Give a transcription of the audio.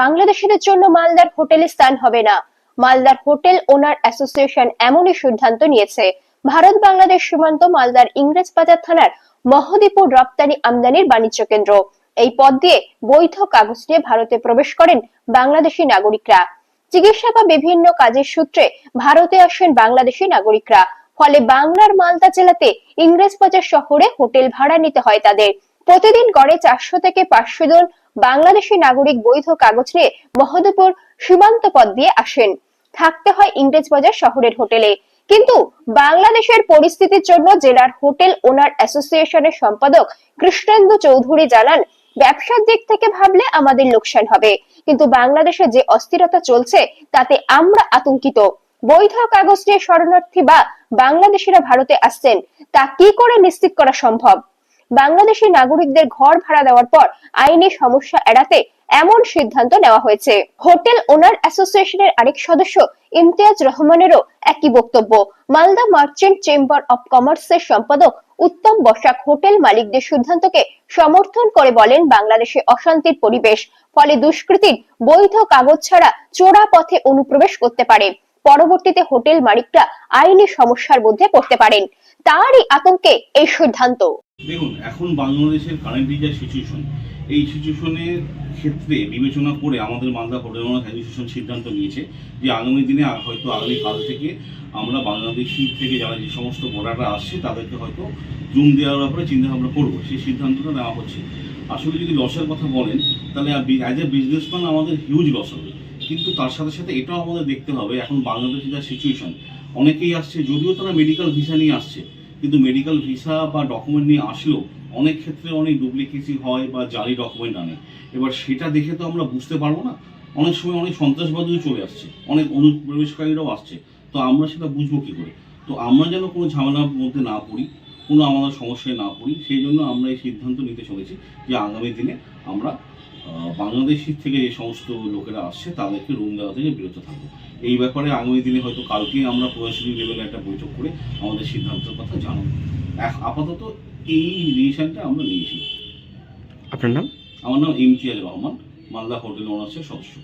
বাংলাদেশিদের জন্য মালদার হোটেলে স্থান হবে না। মালদার হোটেল ওনার অ্যাসোসিয়েশন এমনই সিদ্ধান্ত নিয়েছে। ভারত বাংলাদেশ সীমান্ত মালদার ইংরেজ বাজার থানার মহদীপুর রপ্তানি আমদানির বাণিজ্য কেন্দ্র। এই পথ দিয়ে বৈধ কাগজ নিয়ে ভারতে প্রবেশ করেন বাংলাদেশি নাগরিকরা। চিকিৎসা বা বিভিন্ন কাজের সূত্রে ভারতে আসেন বাংলাদেশি নাগরিকরা। ফলে বাংলার মালদা জেলাতে ইংরেজ বাজার শহরে হোটেল ভাড়া নিতে হয় তাদের। প্রতিদিন গড়ে চারশো থেকে পাঁচশো জন বাংলাদেশি নাগরিক বৈধ কাগজ নিয়ে মহদপুর সীমান্ত পথ দিয়ে আসেন। থাকতে হয় ইংরেজ বাজার শহরের হোটেলে। কিন্তু বাংলাদেশের পরিস্থিতির জন্য জেলার হোটেল ওনার অ্যাসোসিয়েশনের সম্পাদক কৃষ্ণেন্দু চৌধুরী জানান, ব্যবসার দিক থেকে ভাবলে আমাদের লোকসান হবে। কিন্তু বাংলাদেশে যে অস্থিরতা চলছে, তাতে আমরা আতঙ্কিত। বৈধ কাগজ নিয়ে শরণার্থী বা বাংলাদেশিরা ভারতে আসছেন, তা কি করে নিশ্চিত করা সম্ভব? বাংলাদেশি নাগরিকদের ঘর ভাড়া দেওয়ার পর আইনি সমস্যা এড়াতে এমন সিদ্ধান্ত নেওয়া হয়েছে। হোটেল ওনার অ্যাসোসিয়েশনের আরেক সদস্য ইমতিয়াজ রহমানেরও একই বক্তব্য। মালদা মার্চেন্ট চেম্বার অব কমার্সের সম্পাদক উত্তম বসাক হোটেল মালিকদের সিদ্ধান্তকে সমর্থন করে বলেন বাংলাদেশে অশান্তির পরিবেশ, ফলে দুষ্কৃতীর বৈধ কাগজ ছাড়া চোরা পথে অনুপ্রবেশ করতে পারে। পরবর্তীতে হোটেল মালিকরা আইনি সমস্যার মধ্যে পড়তে পারেন। তারই আতঙ্কে এই সিদ্ধান্ত। দেখুন, এখন বাংলাদেশের কারেন্টলি যা সিচুয়েশন এই সিচুয়েশনের ক্ষেত্রে বিবেচনা করে আমাদের মালদা হোটেল ওনার অ্যাসোসিয়েশন সিদ্ধান্ত নিয়েছে যে আগামী দিনে হয়তো আগামী কাল থেকে আমরা বাংলাদেশি থেকে যারা যে সমস্ত বর্ডাররা আসছে, তাদেরকে হয়তো জুম দেওয়ার ব্যাপারে চিন্তা ভাবনা করব। সেই সিদ্ধান্তটা নেওয়া হচ্ছে। আসলে যদি লসের কথা বলেন, তাহলে অ্যাজ এ বিজনেসম্যান আমাদের হিউজ লস হবে। কিন্তু তার সাথে সাথে এটাও আমাদের দেখতে হবে, এখন বাংলাদেশে যা সিচুয়েশন অনেকেই আসছে, যদিও তারা মেডিকেল ভিসা নিয়ে আসছে, কিন্তু মেডিকেল ভিসা বা ডকুমেন্ট নিয়ে আসলেও অনেক ক্ষেত্রে অনেক ডুপ্লিকেসি হয় বা জালি ডকুমেন্ট আনে। এবার সেটা দেখে তো আমরা বুঝতে পারব না। অনেক সময় অনেক সন্ত্রাসবাদীও চলে আসছে, অনেক অনুপ্রবেশকারীরাও আসছে, তো আমরা সেটা বুঝব কী করে? তো আমরা যেন কোনো ঝামেলার মধ্যে না পড়ি, কোনো আমাদের সমস্যায় না পড়ি, সেই জন্য আমরা এই সিদ্ধান্ত নিতে চলেছি যে আগামী দিনে আমরা বাংলাদেশের থেকে যে সমস্ত লোকেরা আসছে তাদেরকে রুম দেওয়া থেকে বিরত থাকব। এই ব্যাপারে আগামী দিনে হয়তো কালকেই আমরা প্রশাসনিক লেভেলে একটা বৈঠক করে আমাদের সিদ্ধান্তের কথা জানাব। এক আপাতত এই ডিসিশনটা আমরা নিয়েছি। আপনার নাম? আমার নাম ইমতিয়াজ রহমান মালদা হোটেল ওনার্সের সদস্য।